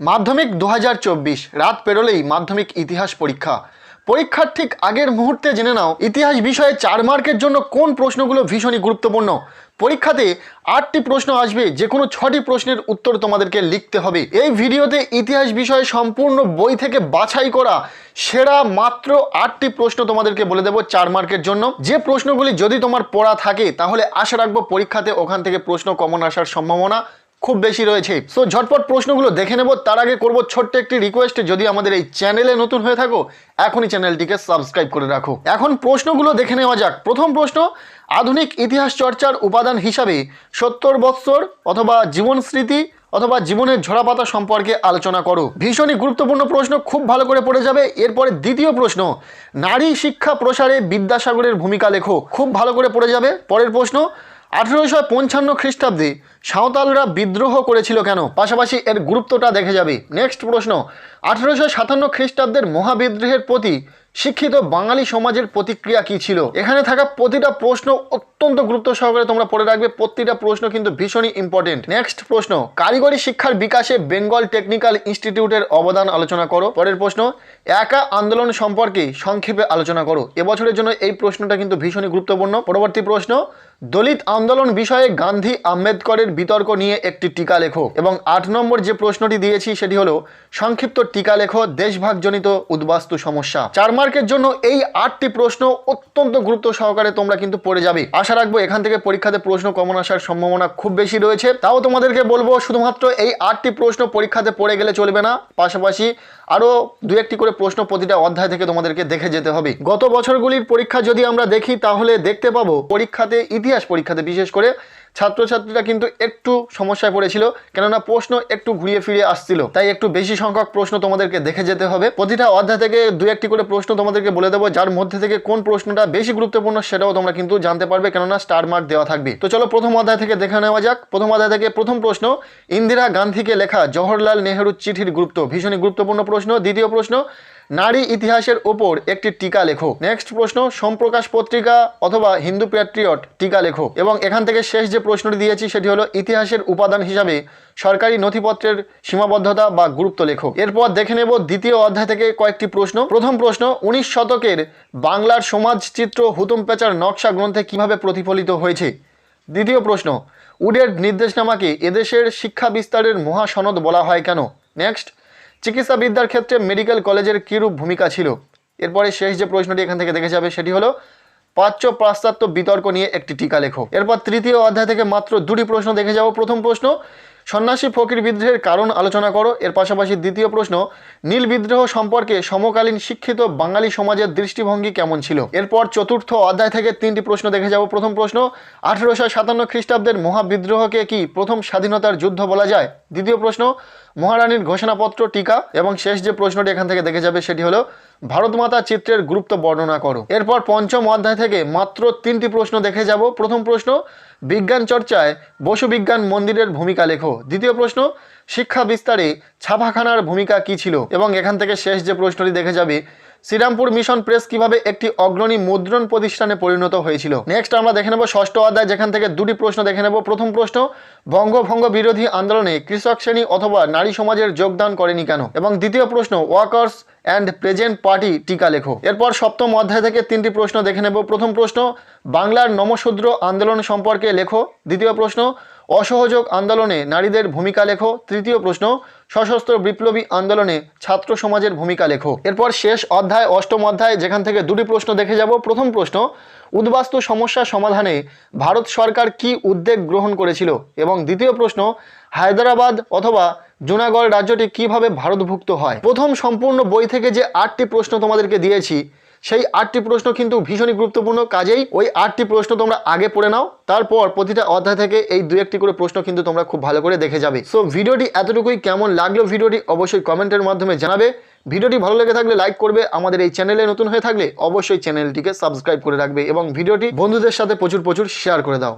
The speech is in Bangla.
মাধ্যমিক দু হাজার চব্বিশ, রাত পেরোলেই মাধ্যমিক ইতিহাস পরীক্ষা। পরীক্ষার ঠিক আগের মুহূর্তে জেনে নাও, ইতিহাস বিষয়ে চার মার্কের জন্য কোন প্রশ্নগুলো ভীষণই গুরুত্বপূর্ণ। পরীক্ষাতে আটটি প্রশ্ন আসবে যে কোনো ছটি প্রশ্নের উত্তর তোমাদেরকে লিখতে হবে। এই ভিডিওতে ইতিহাস বিষয়ে সম্পূর্ণ বই থেকে বাছাই করা সেরা মাত্র আটটি প্রশ্ন তোমাদেরকে বলে দেবো চার মার্কের জন্য। যে প্রশ্নগুলি যদি তোমার পড়া থাকে, তাহলে আশা রাখব পরীক্ষাতে ওখান থেকে প্রশ্ন কমন আসার সম্ভাবনা খুব বেশি রয়েছে। সো ঝটপট প্রশ্নগুলো দেখে নেব। তার আগে করব ছোট্ট একটি রিকোয়েস্ট যদি আমাদের এই চ্যানেলে নতুন হয়ে থাকো, এখনই চ্যানেলটিকে সাবস্ক্রাইব করে রাখো। এখন প্রশ্নগুলো দেখে নেওয়া যাক। প্রথম প্রশ্ন, আধুনিক ইতিহাস চর্চার উপাদান হিসাবে সত্তর বৎসর অথবা জীবন স্মৃতি অথবা জীবনের ঝরাপাতা সম্পর্কে আলোচনা করো। ভীষণই গুরুত্বপূর্ণ প্রশ্ন, খুব ভালো করে পড়ে যাবে। এরপরে দ্বিতীয় প্রশ্ন, নারী শিক্ষা প্রসারে বিদ্যাসাগরের ভূমিকা লেখো। খুব ভালো করে পড়ে যাবে। পরের প্রশ্ন আঠেরোশো পঞ্চান্ন খ্রিস্টাব্দে সাঁওতালরা বিদ্রোহ করেছিল কেন? পাশাপাশি এর গুরুত্বটা দেখে যাবে। নেক্সট প্রশ্ন, আঠেরোশো সাতান্ন খ্রিস্টাব্দের মহাবিদ্রোহের প্রতি শিক্ষিত বাঙালি সমাজের প্রতিক্রিয়া কি ছিল? এখানে থাকা প্রতিটা প্রশ্ন অত্যন্ত গুরুত্ব সহকারে তোমরা পড়ে রাখবে। প্রতিটা প্রশ্ন কিন্তু ভীষণই ইম্পর্টেন্ট নেক্সট প্রশ্ন, কারিগরি শিক্ষার বিকাশে বেঙ্গল টেকনিক্যাল ইনস্টিটিউটের অবদান আলোচনা করো। পরের প্রশ্ন, একা আন্দোলন সম্পর্কে সংক্ষেপে আলোচনা করো। এবছরের জন্য এই প্রশ্নটা কিন্তু ভীষণই গুরুত্বপূর্ণ। পরবর্তী প্রশ্ন, দলিত আন্দোলন বিষয়ে গান্ধী আম্বেদকরের বিতর্ক নিয়ে একটি টিকা লেখো। এবং আট নম্বর যে প্রশ্নটি দিয়েছি সেটি হলো, সংক্ষিপ্ত টিকা লেখো, দেশভাগজনিত উদ্বাস্তু সমস্যা। চার মার্কের জন্য এই আটটি প্রশ্ন অত্যন্ত গুরুত্ব সহকারে তোমরা কিন্তু পড়ে যাবে। আশা রাখব এখান থেকে পরীক্ষাতে প্রশ্ন কমন আসার সম্ভাবনা খুব বেশি রয়েছে। তাও তোমাদেরকে বলব, শুধুমাত্র এই আটটি প্রশ্ন পরীক্ষাতে পড়ে গেলে চলবে না। পাশাপাশি আরও দু একটি করে প্রশ্ন প্রতিটা অধ্যায় থেকে তোমাদেরকে দেখে যেতে হবে। গত বছরগুলির পরীক্ষা যদি আমরা দেখি, তাহলে দেখতে পাবো পরীক্ষাতে, ইতিহাস পরীক্ষাতে বিশেষ করে ছাত্রছাত্রীরা কিন্তু একটু সমস্যায় পড়েছিল, কেননা প্রশ্ন একটু ঘুরিয়ে ফিরিয়ে আসছিল। তাই একটু বেশি সংখ্যক প্রশ্ন তোমাদেরকে দেখে যেতে হবে। প্রতিটা অধ্যায় থেকে দু একটি করে প্রশ্ন তোমাদেরকে বলে দেবো, যার মধ্যে থেকে কোন প্রশ্নটা বেশি গুরুত্বপূর্ণ সেটাও তোমরা কিন্তু জানতে পারবে, কেননা স্টার মার্ক দেওয়া থাকবে। তো চলো প্রথম অধ্যায় থেকে দেখে নেওয়া যাক। প্রথম অধ্যায় থেকে প্রথম প্রশ্ন, ইন্দিরা গান্ধীকে লেখা জওহরলাল নেহরুর চিঠির গুরুত্ব। ভীষণই গুরুত্বপূর্ণ প্রশ্ন। দ্বিতীয় প্রশ্ন নারী ইতিহাসের ওপর একটি টিকা লেখো নেক্সট প্রশ্ন, সোমপ্রকাশ পত্রিকা অথবা হিন্দু প্যাট্রিয়ট টিকা লেখো এবং এখান থেকে শেষ যে প্রশ্নটি দিয়েছি, সেটি হলো ইতিহাসের উপাদান হিসাবে সরকারি নথিপত্রের সীমাবদ্ধতা বা গুরুত্ব লেখো এরপর দেখে নেব দ্বিতীয় অধ্যায় থেকে কয়েকটি প্রশ্ন। প্রথম প্রশ্ন, উনিশ শতকের বাংলার সমাজচিত্র হুতুম পেচার নকশা গ্রন্থে কীভাবে প্রতিফলিত হয়েছে? দ্বিতীয় প্রশ্ন, উডের নির্দেশনামাকে এদেশের শিক্ষা বিস্তারের মহাসনদ বলা হয় কেন? নেক্সট চিকিৎসাবিদ্যার ক্ষেত্রে মেডিকেল কলেজের কীরূপ ভূমিকা ছিল? এরপরে শেষ যে প্রশ্নটি এখান থেকে দেখে যাবে, সেটি হলো প্রাচ্য পাশ্চাত্য বিতর্ক নিয়ে একটি টিকা লেখো। এরপর তৃতীয় অধ্যায় থেকে মাত্র দুটি প্রশ্ন দেখে যাব। প্রথম প্রশ্ন, সন্ন্যাসী ফকির বিদ্রোহের কারণ আলোচনা করো। এর পাশাপাশি দ্বিতীয় প্রশ্ন, নীল বিদ্রোহ সম্পর্কে সমকালীন শিক্ষিত বাঙালি সমাজের দৃষ্টিভঙ্গি কেমন ছিল? এরপর চতুর্থ অধ্যায় থেকে তিনটি প্রশ্ন দেখে যাব। প্রথম প্রশ্ন, আঠেরোশো সাতান্ন খ্রিস্টাব্দের মহাবিদ্রোহকে কি প্রথম স্বাধীনতার যুদ্ধ বলা যায়? দ্বিতীয় প্রশ্ন মহারানীর ঘোষণাপত্র, টিকা এবং শেষ যে প্রশ্নটি এখান থেকে দেখে যাবে সেটি হলো, ভারতমাতা চিত্রের গুরুত্ব বর্ণনা করো। এরপর পঞ্চম অধ্যায় থেকে মাত্র তিনটি প্রশ্ন দেখে যাব। প্রথম প্রশ্ন, বিজ্ঞান চর্চায় বসু বিজ্ঞান মন্দিরের ভূমিকা লেখো। দ্বিতীয় প্রশ্ন, শিক্ষা বিস্তারে ছাপাখানার ভূমিকা কি ছিল? এবং এখান থেকে শেষ যে প্রশ্নটি দেখে যাবে শ্রীরামপুর মিশন প্রেস কীভাবে একটি অগ্রণী মুদ্রণ প্রতিষ্ঠানে পরিণত হয়েছিল? নেক্সট আমরা দেখে নেব ষষ্ঠ অধ্যায়, যেখান থেকে দুটি প্রশ্ন দেখে নেব। প্রথম প্রশ্ন, বঙ্গভঙ্গ বিরোধী আন্দোলনে কৃষক শ্রেণি অথবা নারী সমাজের যোগদান করেনি কেন? এবং দ্বিতীয় প্রশ্ন ওয়ার্কার্স অ্যান্ড প্রেজেন্ট পার্টি টিকা লেখো। এরপর সপ্তম অধ্যায় থেকে তিনটি প্রশ্ন দেখে নেব। প্রথম প্রশ্ন, বাংলার নমশূদ্র আন্দোলন সম্পর্কে লেখো। দ্বিতীয় প্রশ্ন অসহযোগ আন্দোলনে নারীদের ভূমিকা লেখো। তৃতীয় প্রশ্ন, সশস্ত্র বিপ্লবী আন্দোলনে ছাত্র সমাজের ভূমিকা লেখো। এরপর শেষ অধ্যায়, অষ্টম অধ্যায়, যেখান থেকে দুটি প্রশ্ন দেখে যাব। প্রথম প্রশ্ন, উদ্বাস্তু সমস্যা সমাধানে ভারত সরকার কি উদ্যোগ গ্রহণ করেছিল? এবং দ্বিতীয় প্রশ্ন, হায়দ্রাবাদ অথবা জুনাগড় রাজ্যটি কীভাবে ভারতভুক্ত হয়? প্রথম সম্পূর্ণ বই থেকে যে আটটি প্রশ্ন তোমাদেরকে দিয়েছি সেই আটটি প্রশ্ন কিন্তু ভীষণই গুরুত্বপূর্ণ। কাজেই ওই আটটি প্রশ্ন তোমরা আগে পড়ে নাও, তারপর প্রতিটা অধ্যায় থেকে এই দু একটি করে প্রশ্ন কিন্তু তোমরা খুব ভালো করে দেখে যাবে। সো ভিডিওটি এতটুকুই। কেমন লাগল ভিডিওটি অবশ্যই কমেন্টের মাধ্যমে জানাবে। ভিডিওটি ভালো লেগে থাকলে লাইক করবে। আমাদের এই চ্যানেলে নতুন হয়ে থাকলে অবশ্যই চ্যানেলটিকে সাবস্ক্রাইব করে রাখবে এবং ভিডিওটি বন্ধুদের সাথে প্রচুর প্রচুর শেয়ার করে দাও।